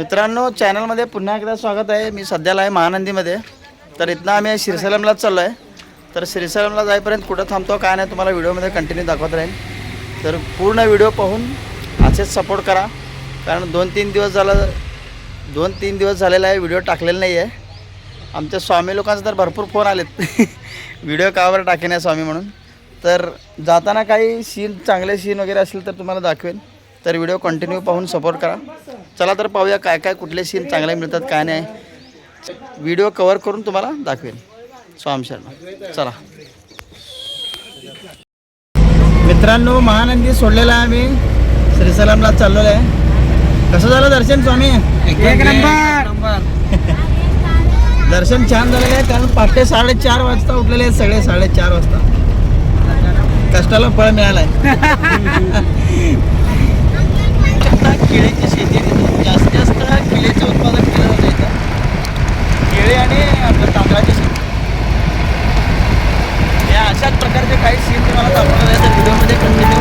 मित्रांनो चॅनलमध्ये पुन्हा एकदा स्वागत आहे. मी सध्याला आहे महानंदीमध्ये. तर इथनं आम्ही श्रीसलमलाच चाललो आहे तर श्रीसलमला जाईपर्यंत कुठं थांबतो काय नाही तुम्हाला व्हिडिओमध्ये कंटिन्यू दाखवत राहील तर पूर्ण व्हिडिओ पाहून असेच सपोर्ट करा. कारण दोन तीन दिवस झालं दोन तीन दिवस झालेला आहे व्हिडिओ टाकलेला नाही आहे आमच्या स्वामी लोकांचे तर भरपूर फोन आलेत. व्हिडिओ कावर टाकेन आहे स्वामी म्हणून. तर जाताना काही सीन चांगले सीन वगैरे असेल तर तुम्हाला दाखवेन. तर व्हिडिओ कंटिन्यू पाहून सपोर्ट करा. चला तर पाहूया काय काय कुठले सीन चांगले मिळतात काय नाही. व्हिडिओ कवर करून तुम्हाला दाखवेन. स्वामी शर्मा चला. मित्रांनो महानंदी सोडलेला आहे आम्ही. श्रीसलामला चाललेलो आहे कसं झालं दर्शन स्वामी? एक नंबर. दर्शन छान झालेलं आहे कारण पहाटे साडेचार वाजता उठलेले आहेत सगळे साडेचार वाजता. कष्टाला फळ मिळालंय. केळीची शेती जास्तीत जास्त केळीचं उत्पादन केलं जातं इथं. केळी आणि आपलं तांदळाची शेती. या अशाच प्रकारचे काही सीन तुम्हाला दाखवणार आहे. तर व्हिडिओमध्ये कंटिन्यू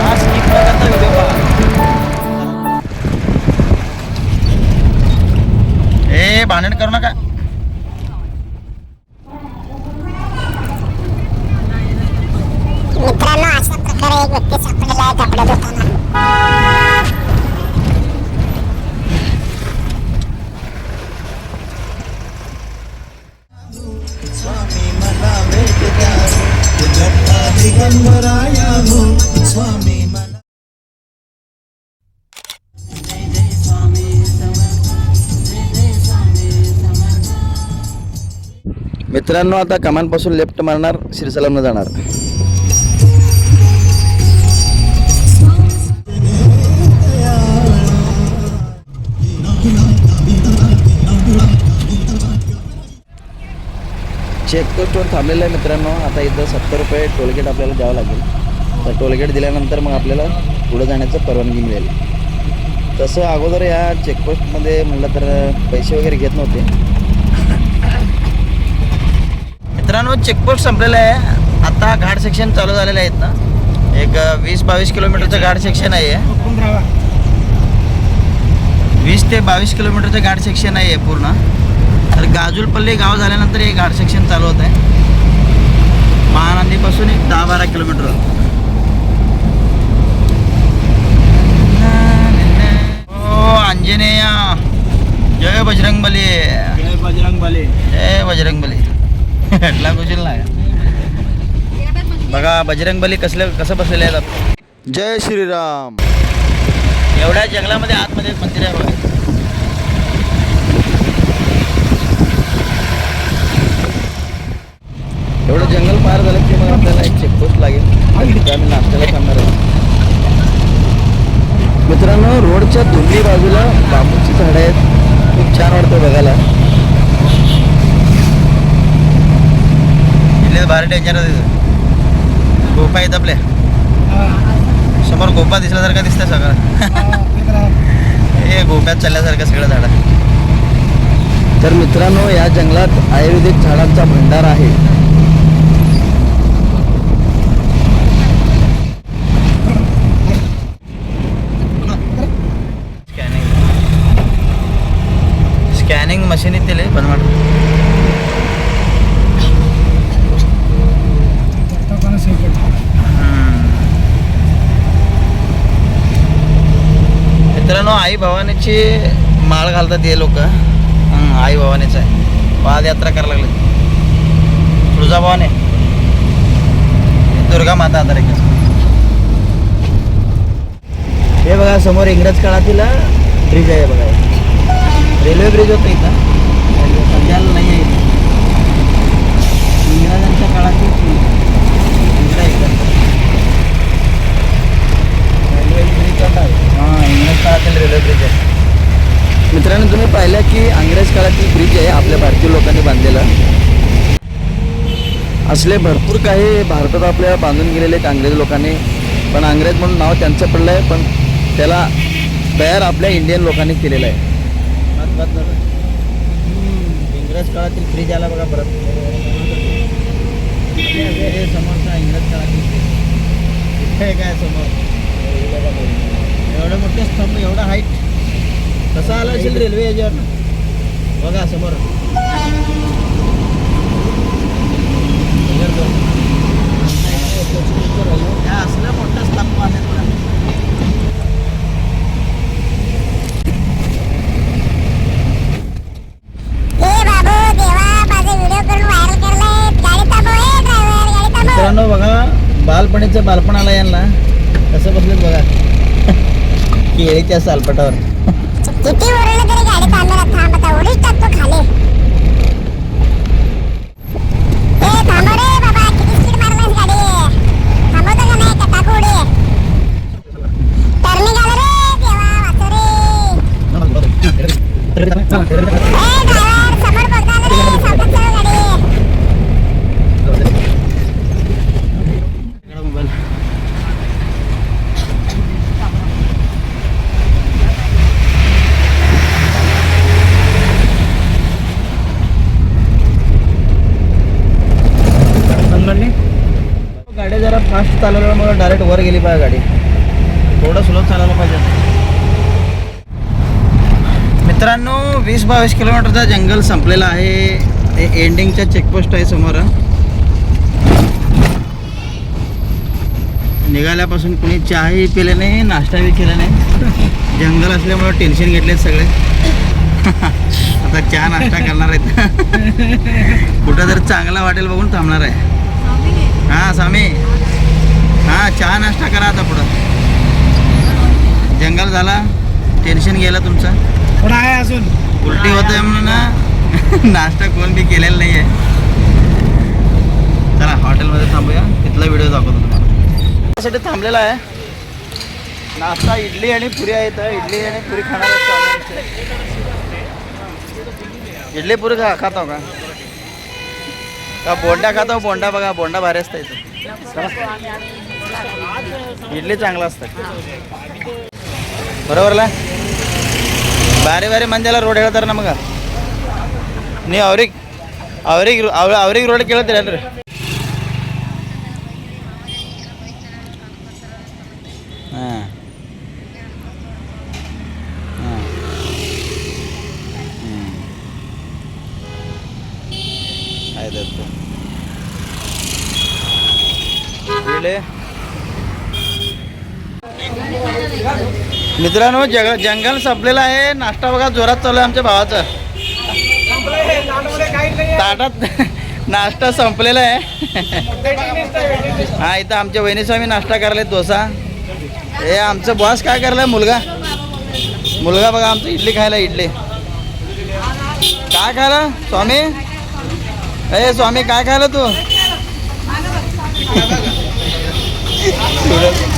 हा स्किप प्रकारचा व्हिडिओ पहा. ए भांडण करू नका. मित्रांनो आता कमानपासून लेफ्ट मारणार श्रीसलमला जाणार. चेकपोस्टवर थांबलेलं आहे मित्रांनो. आता इथं सत्तर रुपये टोलगेट आपल्याला द्यावं लागेल. तर टोलगेट दिल्यानंतर मग आपल्याला पुढं जाण्याचं परवानगी मिळेल. तसं अगोदर या चेकपोस्टमध्ये म्हणलं तर पैसे वगैरे घेत नव्हते. मित्रांनो चेकपोस्ट संपलेलं आहे. आता घाट सेक्शन चालू झालेलं आहेत ना. एक वीस बावीस किलोमीटरचं घाट सेक्शन आहे वीस ते बावीस किलोमीटरचं घाट सेक्शन आहे पूर्ण. तर गाजुलपल्ली गाव झाल्यानंतर हे घाट सेक्शन चालू होत आहे. महानंदीपासून एक दहा बारा किलोमीटर. ओ अंजनेय. जय बजरंगबली. जय बजरंग बली जय बजरंगबली. हटला कुशील ना बघा बजरंगबली कसले कसं बसलेले आहेत जय श्रीराम. एवढ्या जंगलामध्ये आतमध्ये मंदिर आहे बघा. एवढं जंगल पार झालं की मग आपल्याला एक चेकपोस्ट लागेल. तिथे आम्ही नाश्त्याला थांबणार आहोत मित्रांनो रोडच्या दोन्ही बाजूला बांबूची झाडं आहेत. खूप छान वाटतं बघायला. इथले भारी टेन्शन गोपा आहेत आपल्या. समोर गोपा दिसल्यासारखं दिसतंय सगळं. हे गोप्यात चालल्यासारखं सगळं झाडं. तर मित्रांनो या जंगलात आयुर्वेदिक झाडांचा भंडार आहे. स्कॅनिंग स्कॅनिंग मशीन इथे पण मित्रांनो आई भवानीची माळ घालतात हे लोक. आई भवानीच आहे. पादयात्रा करायला लागले तुळजाभवानी दुर्गा माता आता रेखा हे बघा समोर इंग्रज काळातील ब्रिज आहे बघा. रेल्वे ब्रिज होतं इथं सध्याला नाही आहे इथं. इंग्रजांच्या काळातील इकडं आहे इकडं. रेल्वे ब्रिज होता हां इंग्रज काळातील रेल्वे ब्रिज आहे मित्रांनो तुम्ही पाहिलं की इंग्रज काळातील ब्रिज आहे आपल्या भारतीय लोकांनी बांधलेला असले भरपूर काही भारतात आपल्या बांधून गेलेले आहेत लोकांनी पण अंग्रेज म्हणून नाव त्यांचं पडलं आहे पण त्याला तयार आपल्या इंडियन लोकांनी केलेलं आहे. इंग्रज काळातील फ्रीज आला बघा परत. समोरचा इंग्रज काळातील ब्रिज. काय समोर? एवढं मोठे स्तंभ एवढा हाईट कसा आला असेल रेल्वे याच्यावर बघा समोर या असल्या मोठ्या स्तंभ आहेत बघा. ए बाबू देवा माझे व्हिडिओ करून व्हायरल करलाय गाडी थांबव ए ड्रायव्हर गाडी थांबव मित्रांनो बघा बालपणीचं बालपणाला यांना. कसं बसले बघा. केळीच्या सालपटावर. किती ओरडलं तरी गाडी थांबणार थांब आता. उडीच टाकतो खाली. गाडी जरा फास्ट चालवल्यामुळे डायरेक्ट वर गेली पाहिजे गाडी. थोडं स्लो चालायला पाहिजे. मित्रांनो वीस बावीस किलोमीटरचा जंगल संपलेला आहे. हे एंडिंगचा चेकपोस्ट आहे समोर. निघाल्यापासून कुणी चहाही पिले नाही नाश्ताही केला नाही. जंगल असल्यामुळे टेन्शन घेतलेत सगळे. आता चहा नाश्ता करणार आहेत. कुठं तर चांगला वाटेल बघून थांबणार आहे. हां स्वामी. हां चहा नाश्ता करा आता पुढं. जंगल झाला. टेन्शन गेलं तुमचं. पण आहे अजून. उलटी होत आहे म्हणून ना. नाश्ता कोण बी केलेला नाही आहे चला हॉटेलमध्ये थांबूया. तिथला व्हिडिओ दाखवतो तुम्हाला. त्यासाठी थांबलेला आहे. नाश्ता इडली आणि पुरी आहेत इडली आणि पुरी खाणार इडली पुरी खा खातो का? का बोंडा खातो? बोंडा बघा बोंडा भारी असतं इथं. इडली चांगलं असतं. बरोबरला ಬಾರಿ ಮಂದಿ ಎಲ್ಲ ರೋಡ್ ಹೇಳ್ತಾರೆ ನಮಗೆ. ನೀವು ಅವ್ರಿಗೆ ಅವ್ರಿಗೆ ಅವ್ರ ಅವ್ರಿಗೆ ರೋಡ್ ಕೇಳ್ತೀರಲ್ರಿ मित्रांनो जग जंगल संपलेलं आहे. नाश्ता बघा जोरात चालू आहे आमच्या भावाचा. ताटात नाश्ता संपलेला आहे. हा इथं आमच्या वहिनी स्वामी नाश्ता करायला डोसा. हे आमचं बॉस काय करायला मुलगा? मुलगा बघा आमचं इडली खायला इडली. काय खायला स्वामी? ए स्वामी काय खायला तू?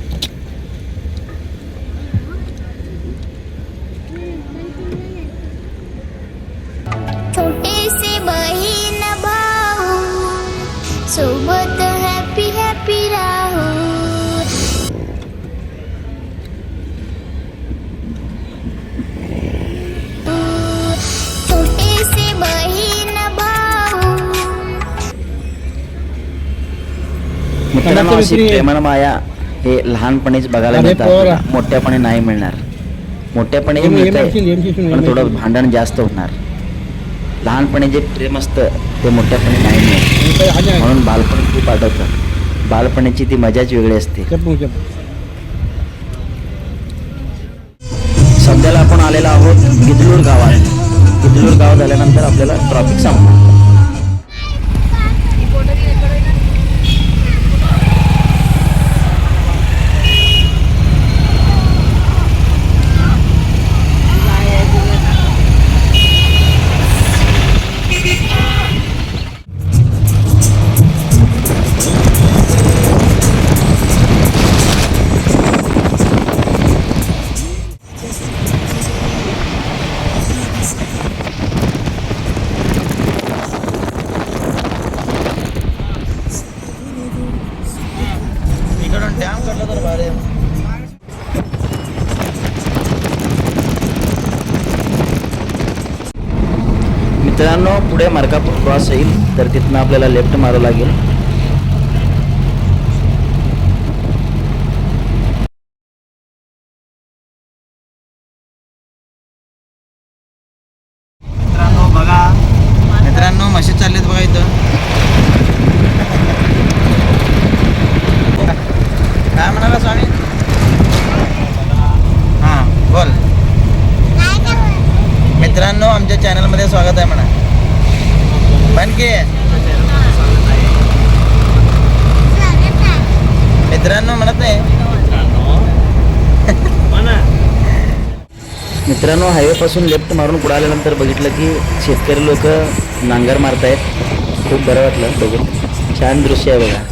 सोबत हॅपी हॅपी राहू. छोटे से बहीण भाऊ. मित्रांनो अशी प्रेमळ माया हे लहानपणीच बघायला मिळतात. मोठ्यापणी नाही मिळणार. मोठ्यापणी मिळतंय. पण थोडं भांडण जास्त होणार. लहानपणी जे प्रेम असतं ते मोठ्यापणी नाही मिळत. म्हणून बालपण खूप आठवतं बालपणीची ती मजाच वेगळी असते. सध्याला आपण आलेलो आहोत गिदलूर गावात गिदलूर गाव झाल्यानंतर आपल्याला ट्रॉफिक संपणार कुठे मार्कापूर क्रॉस येईल तर तिथनं आपल्याला लेफ्ट मारावं लागेल मित्रांनो बघा मित्रांनो म्हशी चाललेत बघा इथं काय म्हणाला स्वामी हां बोल काय करू मित्रांनो आमच्या चॅनलमध्ये स्वागत आहे म्हणा पण की स्वागत आहे मित्रांनो म्हणत नाही मित्रांनो हायवेपासून लेफ्ट मारून पुढे आल्यानंतर बघितलं की शेतकरी लोक नांगर मारतायत. खूप बरं वाटलं बघून. छान दृश्य आहे बघा.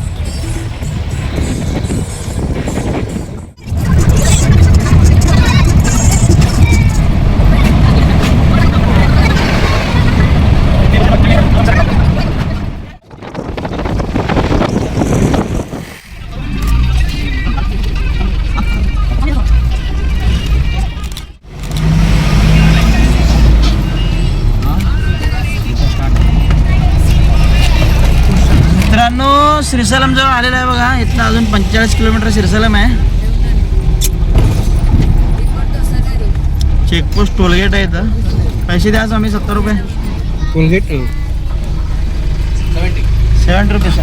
श्रीसलम जवळ आलेला आहे बघा. इथनं अजून पंचेचाळीस किलोमीटर श्रीसलम आहे. चेकपोस्ट टोलगेट आहे इथं. पैसे द्या आम्ही सत्तर रुपये. कोलगेट सेवन रुपीस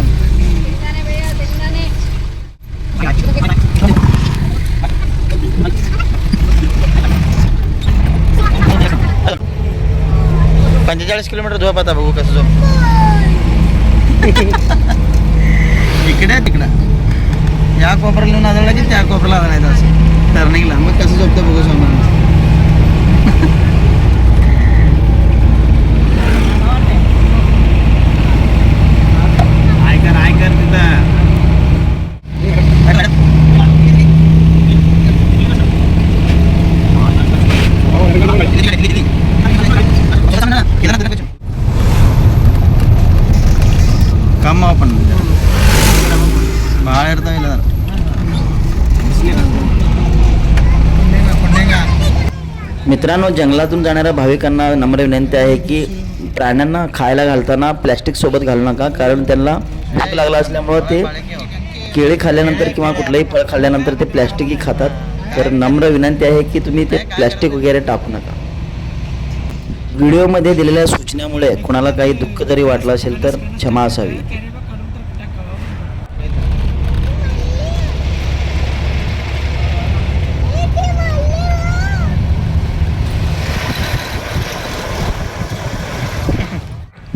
पंचेचाळीस किलोमीटर झोप आता बघू कसं झोप. इकडे आहे तिकडं. या कोपऱ्याला येऊन आदळला की त्या कोपऱ्याला आदळायचं असं. टर्निंगला मग कसं झोपतं बघू समोर मित्रांनो जंगलातून जाणाऱ्या भाविकांना नम्र विनंती आहे की प्राण्यांना खायला घालताना प्लॅस्टिक सोबत घालू नका कारण त्यांना भूक लागला असल्यामुळं ते केळी खाल्ल्यानंतर किंवा कुठलंही फळ खाल्ल्यानंतर ते प्लॅस्टिकही खातात. तर नम्र विनंती आहे की तुम्ही ते प्लॅस्टिक वगैरे टाकू नका. व्हिडिओमध्ये दिलेल्या सूचनेमुळे कोणाला काही दुःख जरी वाटलं असेल तर क्षमा असावी.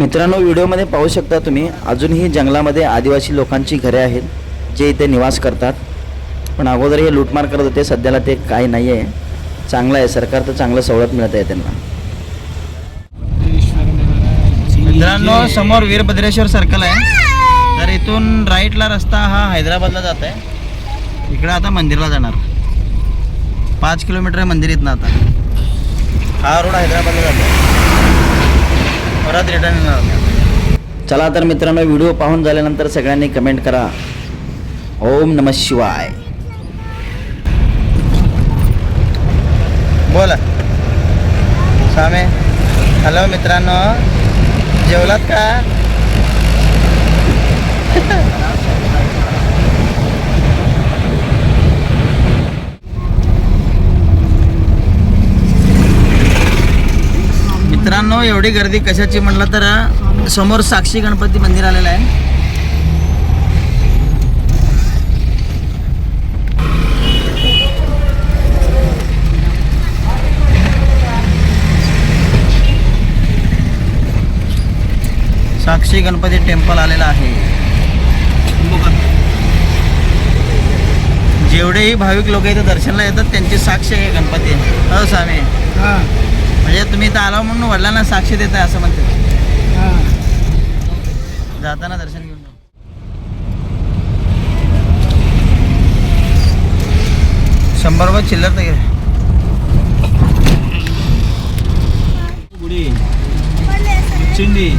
मित्रांनो व्हिडिओमध्ये पाहू शकता तुम्ही अजूनही जंगलामध्ये आदिवासी लोकांची घरे आहेत जे इथे निवास करतात. पण अगोदर हे लूटमार करत होते सध्याला ते काही नाही आहे चांगलं आहे सरकार तर चांगलं सवलत मिळत आहे त्यांना. मित्रांनो समोर वीरभद्रेश्वर सर्कल आहे. तर इथून राईटला रस्ता हा हैदराबादला जात आहे इकडं आता मंदिरला जाणार. पाच किलोमीटर आहे मंदिर इथनं आता. हा रोड हैदराबादला जातो परत रिटर्न येणार चला तर मित्रांनो व्हिडिओ पाहून झाल्यानंतर सगळ्यांनी कमेंट करा. ओम नम शिवाय. बोला. सामे हॅलो मित्रांनो. जेवलात का? मित्रांनो एवढी गर्दी कशाची म्हटलं तर समोर साक्षी गणपती मंदिर आलेलं आहे. साक्षी गणपती टेम्पल आलेलं आहे. जेवढेही भाविक लोक इथं दर्शनाला येतात त्यांची साक्ष आहे गणपती. हो स्वामी. म्हणजे तुम्ही इथं आला म्हणून वडिलांना साक्षी देत आहे असं म्हणते जाताना दर्शन घेऊन. शंभर रुपये चिल्लर तर घे चिंडी.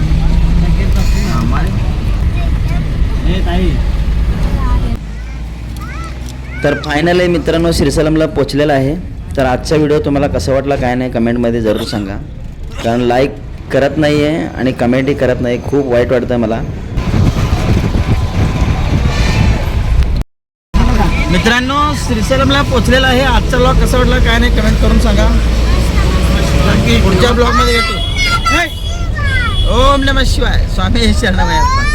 तर फायनली मित्रांनो श्रीसलमला पोचलेला आहे. तर आजचा व्हिडिओ तुम्हाला कसा वाटला काय नाही कमेंटमध्ये जरूर सांगा. कारण लाईक करत नाही आहे आणि कमेंटही करत नाही खूप वाईट वाटतं मला. मित्रांनो श्रीशैलमला पोचलेला आहे. आजचा ब्लॉग कसा वाटला काय नाही कमेंट करून सांगा. नक्की पुढच्या ब्लॉगमध्ये येतो. हे! ओम नम शिवाय. स्वामी शरणमय शिवाय.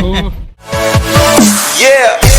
हो. Yeah.